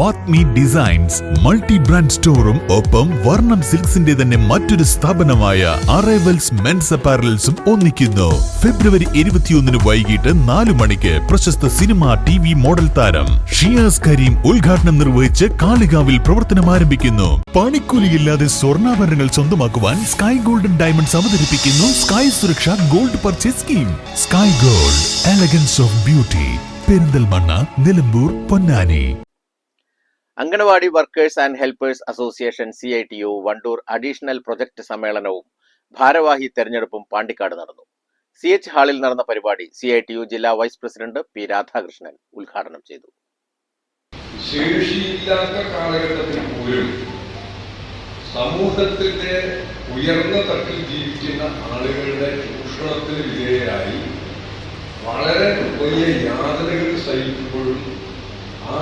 വാത്മി designs multi brand സ്റ്റോറും ഒപ്പം വർണം സിൽക്സിന്റെ തന്നെ മറ്റൊരു സ്ഥാപനമായ അറൈവൽസ് മെൻസ് അപ്പാരൽസും ഒന്നിക്കുന്നു. ഫെബ്രുവരി ഇരുപത്തിയൊന്നിന് വൈകിട്ട് നാലു മണിക്ക് പ്രശസ്ത സിനിമ ടി വി മോഡൽ താരം ഷിയാസ് കരീം ഉദ്ഘാടനം നിർവഹിച്ച് കാളികാവിൽ പ്രവർത്തനം ആരംഭിക്കുന്നു. പണിക്കൂലിയില്ലാതെ സ്വർണാഭരണങ്ങൾ സ്വന്തമാക്കുവാൻ സ്കൈ ഗോൾഡൻ ഡയമണ്ട്സ് അവതരിപ്പിക്കുന്നു sky Suraksha gold purchase scheme sky gold elegance of beauty Perinthalmanna Nilambur Ponnani. Anganwadi workers and helpers association C I T U Wandoor additional project സമ്മേളനവും ഭാരവാഹി തെരഞ്ഞെടുപ്പും പാണ്ടിക്കാട് നടന്നു. സി എച്ച് ഹാളിൽ നടന്ന പരിപാടി സി ഐ ടി യു ജില്ലാ vice president P Radhakrishnan ഉദ്ഘാടനം ചെയ്തു. ശേഷിയില്ലാത്ത കാലഘട്ടത്തിൽ പോലും സമൂഹത്തിന്റെ ഉയർന്ന തട്ടിൽ ജീവിക്കുന്ന ആളുകളുടെ ചൂഷണത്തിന് വിധേയരായി വളരെ വലിയ യാതനകൾ സഹിക്കുമ്പോഴും ആ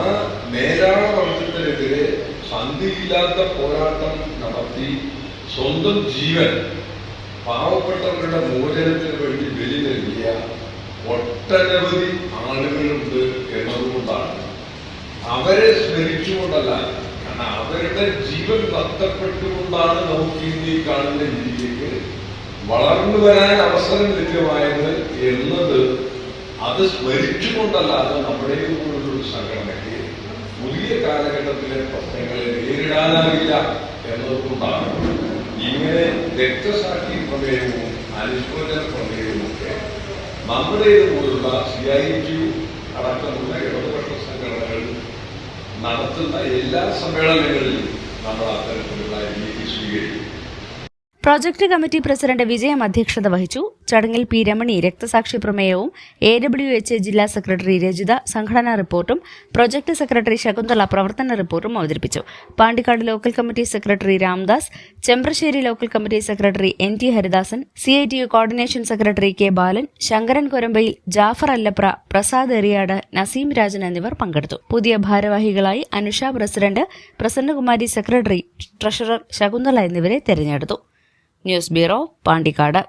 സന്ധിയില്ലാത്ത പോരാട്ടം നടത്തി സ്വന്തം ജീവൻ പാവപ്പെട്ടവരുടെ മോചനത്തിന് വേണ്ടി ബലി നൽകിയ ഒട്ടനവധി ആളുകളുണ്ട് എന്നതുകൊണ്ടാണ്. അവരെ സ്മരിച്ചുകൊണ്ടല്ല കാരണം അവരുടെ ജീവൻ നഷ്ടപ്പെട്ടുകൊണ്ടാണ് നമുക്ക് ഇന്ന് ഈ കാണുന്ന രീതിയിലേക്ക് വളർന്നു വരാൻ അവസരം ലഭ്യമായത് എന്നത് അത് സ്മരിച്ചുകൊണ്ടല്ലാതെ നമ്മുടെ കൂടുതലുള്ള സംഘടനയ്ക്ക് പുതിയ കാലഘട്ടത്തിലെ പ്രശ്നങ്ങളെ നേരിടാനാവില്ല എന്നതുകൊണ്ടാണ് ഇങ്ങനെ രക്തസാക്ഷി പ്രമേയവും അനുശോചന പ്രമേയവും ഒക്കെ നമ്മുടെ ഇതുപോലുള്ള സി ഐ ടി അടക്കമുള്ള ഇടതുപക്ഷ സംഘടനകൾ നടത്തുന്ന എല്ലാ സമ്മേളനങ്ങളിലും നമ്മൾ അത്തരത്തിലുള്ള രീതി സ്വീകരിക്കും. പ്രോജക്ട് കമ്മിറ്റി പ്രസിഡന്റ് വിജയം അധ്യക്ഷത വഹിച്ചു. ചടങ്ങിൽ പി രമണി രക്തസാക്ഷി പ്രമേയവും എ ഡബ്ല്യു എച്ച് ജില്ലാ സെക്രട്ടറി രജിത സംഘടനാ റിപ്പോർട്ടും പ്രോജക്ട് സെക്രട്ടറി ശകുന്തള പ്രവർത്തന റിപ്പോർട്ടും അവതരിപ്പിച്ചു. Pandikkad local committee secretary Ramdas Chembrassery local committee secretary N T Haridasan C I T U coordination secretary K Balan Sankaran Korambayil Jafar Allapra Prasad Eriyad Naseem Rajan എന്നിവർ പങ്കെടുത്തു. പുതിയ ഭാരവാഹികളായി Anusha president Prasannakumari secretary treasurer Shakunthala എന്നിവരെ തെരഞ്ഞെടുത്തു. News bureau Pandikkad.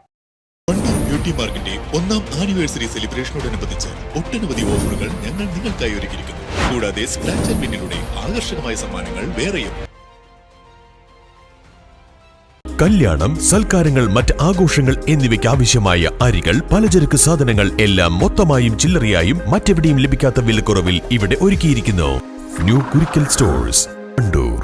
Beauty പാർക്കിന്റെ ഒന്നാം anniversary സെലിബ്രേഷനോടനുബന്ധിച്ച് ഒട്ടനവധി ഓഫറുകൾ ഞങ്ങൾ നിങ്ങൾക്കായി ഒരുക്കിയിരിക്കുന്നു. കൂടാതെ സ്ക്രാച്ച് ആൻഡ് വിന്നിലൂടെ ആകർഷകമായ സമ്മാനങ്ങൾ വേറെയും. കല്യാണം സൽക്കാരങ്ങൾ മറ്റ് ആഘോഷങ്ങൾ എന്നിവയ്ക്ക് ആവശ്യമായ അരികൾ പലചരക്ക് സാധനങ്ങൾ എല്ലാം മൊത്തമായും ചില്ലറയായും മറ്റെവിടെയും ലഭിക്കാത്ത വിലക്കുറവിൽ ഇവിടെ ഒരുക്കിയിരിക്കുന്നു. New Kurikkal stores Wandoor